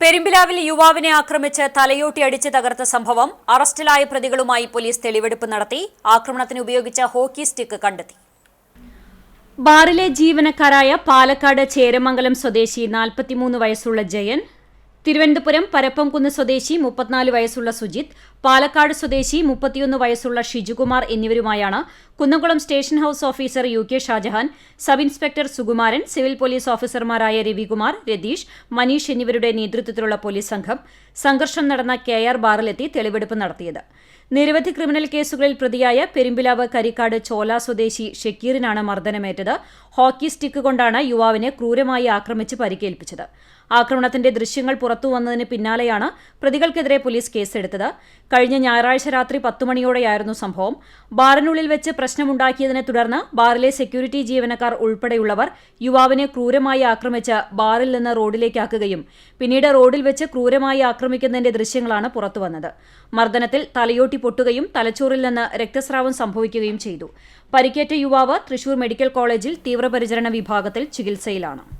പെരുമ്പിലാവിൽ യുവാവിനെ ആക്രമിച്ച് തലയോട്ടി അടിച്ച് തകർത്ത സംഭവം അറസ്റ്റിലായ പ്രതികളുമായി പോലീസ് തെളിവെടുപ്പ് നടത്തി. ആക്രമണത്തിന് ഉപയോഗിച്ച ഹോക്കി സ്റ്റിക്ക് കണ്ടെത്തി. ബാറിലെ ജീവനക്കാരായ പാലക്കാട് ചേരമംഗലം സ്വദേശി നാൽപ്പത്തിമൂന്ന് വയസ്സുള്ള ജയൻ തിരുവനന്തപുരം പരപ്പംകുന്ന് സ്വദേശി മുപ്പത്തിനാല് വയസ്സുള്ള സുജിത് പാലക്കാട് സ്വദേശി മുപ്പത്തിയൊന്ന് വയസ്സുള്ള Shijukumar എന്നിവരുമായാണ് Kunnamkulam station house officer U K Shahjahan sub inspector Sukumaran civil police ഓഫീസർമാരായ രവികുമാർ രതീഷ് മനീഷ് എന്നിവരുടെ നേതൃത്വത്തിലുള്ള പോലീസ് സംഘം സംഘർഷം നടന്ന കെ ആർ ബാറിലെത്തി തെളിവെടുപ്പ് നടത്തിയത്. നിരവധി ക്രിമിനൽ കേസുകളിൽ പ്രതിയായ പെരുമ്പിലാവ് കരിക്കാട് ചോല സ്വദേശി ഷക്കീറിനാണ് മർദ്ദനമേറ്റത്. ഹോക്കി സ്റ്റിക്ക് കൊണ്ടാണ് യുവാവിനെ ക്രൂരമായി ആക്രമിച്ച് പരിക്കേൽപ്പിച്ചത്. ആക്രമണത്തിന്റെ ദൃശ്യങ്ങൾ പുറത്തുവന്നതിന് പിന്നാലെയാണ് പ്രതികൾക്കെതിരെ പോലീസ് കേസെടുത്തത്. കഴിഞ്ഞ ഞായറാഴ്ച രാത്രി പത്തുമണിയോടെയായിരുന്നു സംഭവം. ബാറിനുള്ളിൽ വെച്ച് പ്രശ്നമുണ്ടാക്കിയതിനെ തുടർന്ന് ബാറിലെ സെക്യൂരിറ്റി ജീവനക്കാർ ഉൾപ്പെടെയുള്ളവർ യുവാവിനെ ക്രൂരമായി ആക്രമിച്ച് ബാറിൽ നിന്ന് റോഡിലേക്കാക്കുകയും പിന്നീട് റോഡിൽ വെച്ച് ക്രൂരമായി ആക്രമിക്കുന്നതിന്റെ ദൃശ്യങ്ങളാണ് പുറത്തുവന്നത് മർദ്ദനത്തിൽ തലയോട്ടി പൊട്ടുകയും തലച്ചോറിൽ നിന്ന് രക്തസ്രാവം സംഭവിക്കുകയും ചെയ്തു. പരിക്കേറ്റ യുവാവ് തൃശൂർ മെഡിക്കൽ കോളേജിൽ തീവ്രപരിചരണ വിഭാഗത്തിൽ ചികിത്സയിലാണ്.